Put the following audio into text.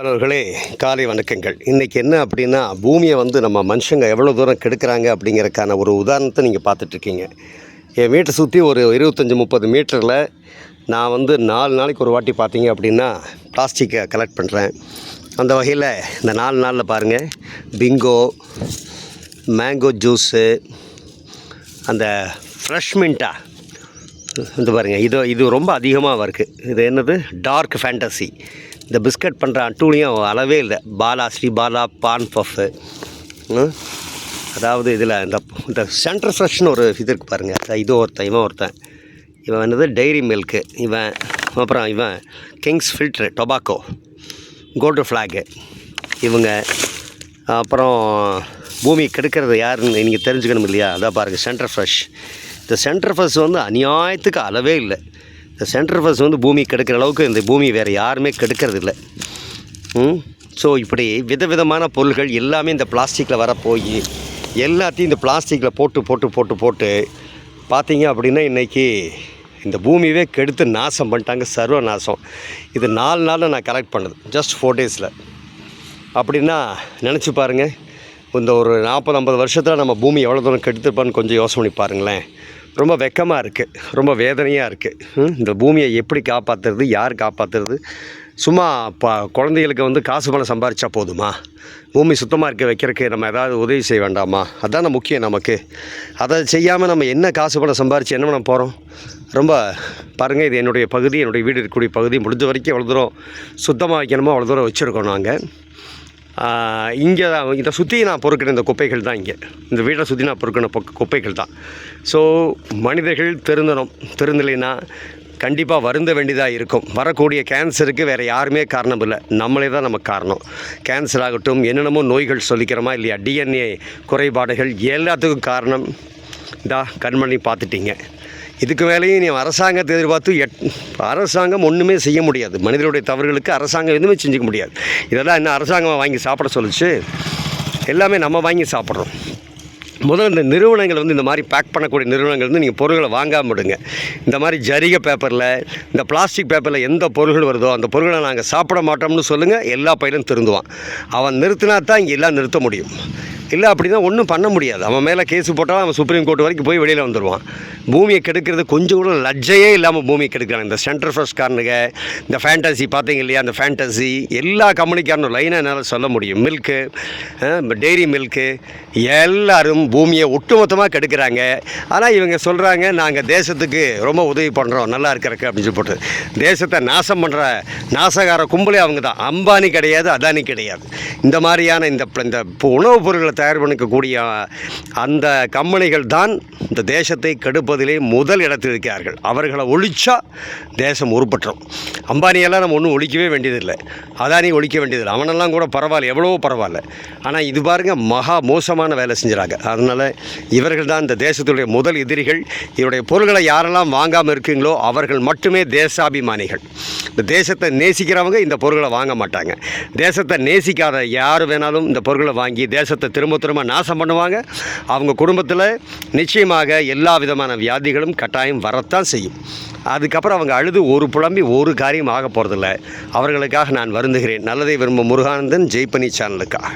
அவர்களே காலை வணக்கங்கள். இன்றைக்கி என்ன அப்படின்னா பூமியை வந்து நம்ம மனுஷங்க எவ்வளோ தூரம் கெடுக்கிறாங்க அப்படிங்கிறக்கான ஒரு உதாரணத்தை நீங்கள் பார்த்துட்ருக்கீங்க. என் வீட்டை சுற்றி ஒரு இருபத்தஞ்சி முப்பது மீட்டரில் நான் வந்து நாலு நாளைக்கு ஒரு வாட்டி பார்த்தீங்க அப்படின்னா பிளாஸ்டிக்கை கலெக்ட் பண்ணுறேன் அந்த வகையில் இந்த நாலு நாளில் பாருங்கள் பிங்கோ மேங்கோ ஜூஸு அந்த ஃப்ரெஷ் மின்ட்டா வந்து பாருங்கள் இது இது ரொம்ப அதிகமாக இருக்குது இது என்னது? டார்க் ஃபேண்டசி இந்த பிஸ்கட் பண்ணுற அட்டூழியம் அளவே இல்லை. பாலா ஸ்ரீ பாலா பான் பஃப்பு அதாவது இதில் இந்த இந்த சென்டர் ஃப்ரெஷ்னு ஒரு இது இருக்குது பாருங்கள் இது ஒருத்தன் இவன் ஒருத்தன். இவன் என்னது? டைரி மில்க்கு இவன் அப்புறம் இவன் Kings filter tobacco gold flake இவங்க அப்புறம் பூமி கெடுக்கிறது யாருன்னு நீங்கள் தெரிஞ்சுக்கணும் இல்லையா? அதான் பாருங்கள் சென்டர் ஃப்ரெஷ் இந்த சென்டர் ஃபஸ் வந்து அநியாயத்துக்கு அளவே இல்லை. இந்த சென்டர் ஃபஸ் வந்து பூமி கெடுக்கிற அளவுக்கு இந்த பூமி வேறு யாருமே கெடுக்கிறது இல்லை. ம்? ஸோ இப்படி விதவிதமான பொருள்கள் எல்லாமே இந்த பிளாஸ்டிக்கில் வர போய் எல்லாத்தையும் இந்த பிளாஸ்டிக்கில் போட்டு போட்டு போட்டு போட்டு பார்த்தீங்க அப்படின்னா இன்றைக்கி இந்த பூமியவே கெடுத்து நாசம் பண்ணிட்டாங்க சர்வ நாசம் இது நாலு நாளில் நான் கலெக்ட் பண்ணது ஜஸ்ட் ஃபோர் டேஸில் அப்படின்னா நினச்சி பாருங்கள் இந்த ஒரு நாற்பது ஐம்பது வருஷத்தில் நம்ம பூமி எவ்வளோ தூரம் கெடுத்துருப்பான்னு கொஞ்சம் யோசனை பண்ணி பாருங்களேன். ரொம்ப வெக்கமாக இருக்குது ரொம்ப வேதனையாக இருக்குது இந்த பூமியை எப்படி காப்பாற்றுறது யார் காப்பாற்றுறது சும்மா ப குழந்தைகளுக்கு வந்து காசு பணம் சம்பாரித்தா போதுமா? பூமி சுத்தமாக இருக்க வைக்கிறதுக்கு நம்ம ஏதாவது உதவி செய்ய வேண்டாமா? அதுதானே முக்கியம் நமக்கு. அதை செய்யாமல் நம்ம என்ன காசு பணம் சம்பாரித்து என்ன பண்ண போகிறோம் ரொம்ப பாருங்கள் இது என்னுடைய பகுதி என்னுடைய வீடு இருக்கக்கூடிய பகுதி. முடிஞ்ச வரைக்கும் எவ்வளோ தூரம் சுத்தமாக வைக்கணுமோ அவ்வளோ தூரம் வச்சுருக்கோம் நாங்கள் இங்கே தான் இதை சுற்றி நான் பொறுக்கிற இந்த குப்பைகள் தான் இங்கே. இந்த வீட்டை சுற்றி நான் பொறுக்கின குப்பைகள் தான். ஸோ மனிதர்கள் திருந்தணும் திருந்தலைன்னா கண்டிப்பாக வருந்த வேண்டியதாக இருக்கும். வரக்கூடிய கேன்சருக்கு வேறு யாருமே காரணம் இல்லை. நம்மளே தான் நமக்கு காரணம். கேன்சர் ஆகட்டும் என்னென்னமோ நோய்கள் சொல்லிக்கிறோமா இல்லையா? டிஎன்ஏ குறைபாடுகள் எல்லாத்துக்கும் காரணம். இதா கண்மணி பார்த்துட்டீங்க. இதுக்கு மேலேயும் நீ அரசாங்கத்தை எதிர்பார்த்து எட் அரசாங்கம் ஒன்றுமே செய்ய முடியாது. மனிதனுடைய தவறுகளுக்கு அரசாங்கம் எதுவுமே செஞ்சுக்க முடியாது. இதெல்லாம் என்ன அரசாங்கம் வாங்கி சாப்பிட சொல்லிச்சு? எல்லாமே நம்ம வாங்கி சாப்பிட்றோம். முதல்ல இந்த நிறுவனங்கள் வந்து இந்த மாதிரி பேக் பண்ணக்கூடிய நிறுவனங்கள் வந்து நீங்கள் பொருட்களை வாங்காம விடுங்க. இந்த மாதிரி ஜரிகை பேப்பரில் இந்த பிளாஸ்டிக் பேப்பரில் எந்த பொருள்கள் வருதோ அந்த பொருள்களை நாங்கள் சாப்பிட மாட்டோம்னு சொல்லுங்கள் எல்லா பயிலும் திருந்துவான். அவன் நிறுத்தினா தான் இங்கே எல்லாம் நிறுத்த முடியும். இல்லை அப்படின்னா ஒன்றும் பண்ண முடியாது. அவன் மேலே கேஸ் போட்டால் அவன் சுப்ரீம் கோர்ட் வரைக்கும் போய் வெளியில் வந்துடுவான் பூமியை கெடுக்கிறது கொஞ்சம் கூட லஜ்ஜையே இல்லாமல் பூமியை கெடுக்கிறாங்க இந்த சென்டர் ஃபர்ஸ்ட்காரனுங்க இந்த ஃபேண்டசி பார்த்தீங்க இல்லையா? அந்த ஃபேண்டசி எல்லா கம்பெனிக்காரனும் லைனாக என்னால் சொல்ல முடியும். மில்க்கு டெய்ரி மில்க்கு எல்லோரும் பூமியை ஒட்டுமொத்தமாக கெடுக்கிறாங்க. ஆனால் இவங்க சொல்கிறாங்க நாங்கள் தேசத்துக்கு ரொம்ப உதவி பண்ணுறோம் நல்லா இருக்கிறக்கு அப்படின்னு சொல்லி போட்டு. தேசத்தை நாசம் பண்ணுற நாசகார கும்பலே அவங்க தான் அம்பானி கிடையாது அதானி கிடையாது. இந்த மாதிரியான இந்த இந்த உணவுப் பொருட்களை தயார் பண்ணிக்கக்கூடிய அந்த கம்பெனிகள் தான் இந்த தேசத்தை கெடுப்பதிலே முதல் இடத்தில் இருக்கிறார்கள். அவர்களை ஒழிச்சா தேசம் உருப்பற்றும் அம்பானியெல்லாம் நம்ம ஒன்றும் ஒழிக்கவே வேண்டியதில்லை. அதானி ஒழிக்க வேண்டியதில்லை. அவனெல்லாம் கூட பரவாயில்ல. எவ்வளவோ பரவாயில்ல. ஆனால் இது பாருங்க மகா மோசமான வேலை செஞ்சுறாங்க. அதனால் இவர்கள் தான் இந்த தேசத்துடைய முதல் எதிரிகள். இவருடைய பொருள்களை யாரெல்லாம் வாங்காமல் இருக்கீங்களோ அவர்கள் மட்டுமே தேசாபிமானிகள். இந்த தேசத்தை நேசிக்கிறவங்க இந்த பொருட்களை வாங்க மாட்டாங்க. தேசத்தை நேசிக்காத யார் வேணாலும் இந்த பொருட்களை வாங்கி தேசத்தை திரும்ப திரும்ப திரும்ப நாசம் பண்ணுவாங்க. அவங்க குடும்பத்தில் நிச்சயமாக எல்லா விதமான வியாதிகளும் கட்டாயம் வரத்தான் செய்யும். அதுக்கப்புறம் அவங்க அழுது ஒரு புலம்பி ஒரு காரியம் ஆக போகிறதில்ல அவர்களுக்காக நான் வருந்துகிறேன். நல்லதை விரும்பும் முருகானந்தன் ஜெய்பனி சேனலுக்காக.